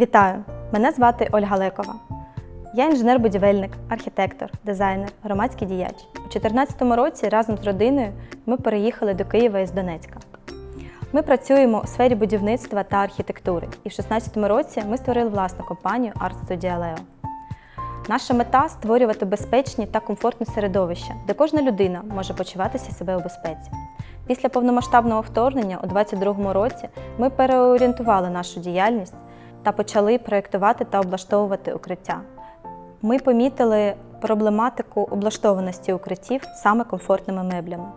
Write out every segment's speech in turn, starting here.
Вітаю! Мене звати Ольга Лекова. Я інженер-будівельник, архітектор, дизайнер, громадський діяч. У 2014 році разом з родиною ми переїхали до Києва із Донецька. Ми працюємо у сфері будівництва та архітектури, і в 2016 році ми створили власну компанію Art Studio Leo. Наша мета створювати безпечні та комфортне середовище, де кожна людина може почуватися себе у безпеці. Після повномасштабного вторгнення у 2022 році ми переорієнтували нашу діяльність та почали проєктувати та облаштовувати укриття. Ми помітили проблематику облаштованості укриттів саме комфортними меблями.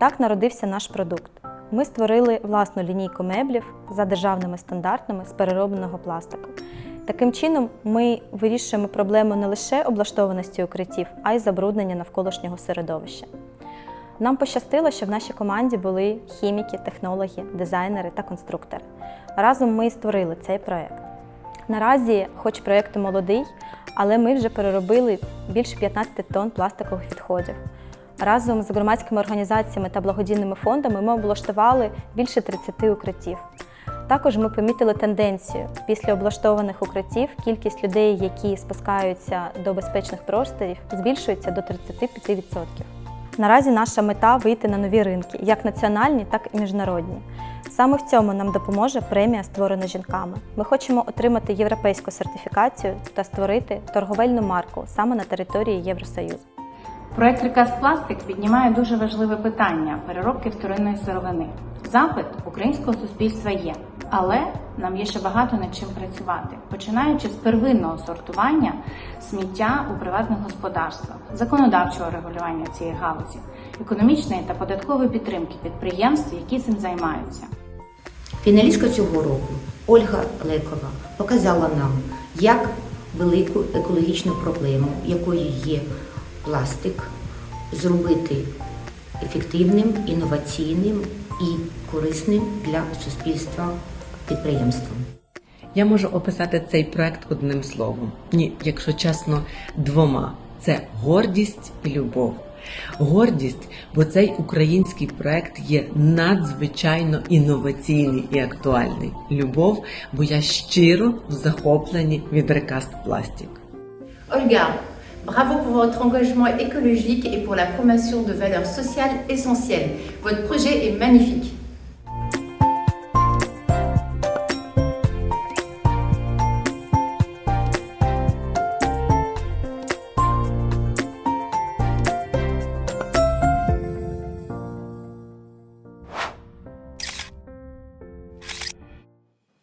Так народився наш продукт. Ми створили власну лінійку меблів за державними стандартами з переробленого пластику. Таким чином, ми вирішуємо проблему не лише облаштованості укриттів, а й забруднення навколишнього середовища. Нам пощастило, що в нашій команді були хіміки, технологи, дизайнери та конструктори. Разом ми створили цей проект. Наразі, хоч проєкт молодий, але ми вже переробили більше 15 тонн пластикових відходів. Разом з громадськими організаціями та благодійними фондами ми облаштували більше 30 укриттів. Також ми помітили тенденцію. Після облаштованих укриттів кількість людей, які спускаються до безпечних просторів, збільшується до 35%. Наразі наша мета вийти на нові ринки, як національні, так і міжнародні. Саме в цьому нам допоможе премія, створена жінками. Ми хочемо отримати європейську сертифікацію та створити торговельну марку саме на території Євросоюзу. Проект Рекас Пластик піднімає дуже важливе питання переробки вторинної сировини. Запит українського суспільства є, але нам є ще багато над чим працювати, починаючи з первинного сортування сміття у приватних господарствах, законодавчого регулювання цієї галузі, економічної та податкової підтримки підприємств, які цим займаються. Фіналістка цього року Ольга Лекова показала нам, як велику екологічну проблему, якою є пластик, зробити ефективним, інноваційним і корисним для суспільства підприємством. Я можу описати цей проект одним словом. Ні, якщо чесно, двома: це гордість і любов. Гордість, бо цей український проект є надзвичайно інноваційний і актуальний. Любов, бо я щиро в захопленні від Recast Plastic. Olga, bravo pour votre engagement écologique et pour la promotion de valeurs sociales essentielles. Votre projet est magnifique.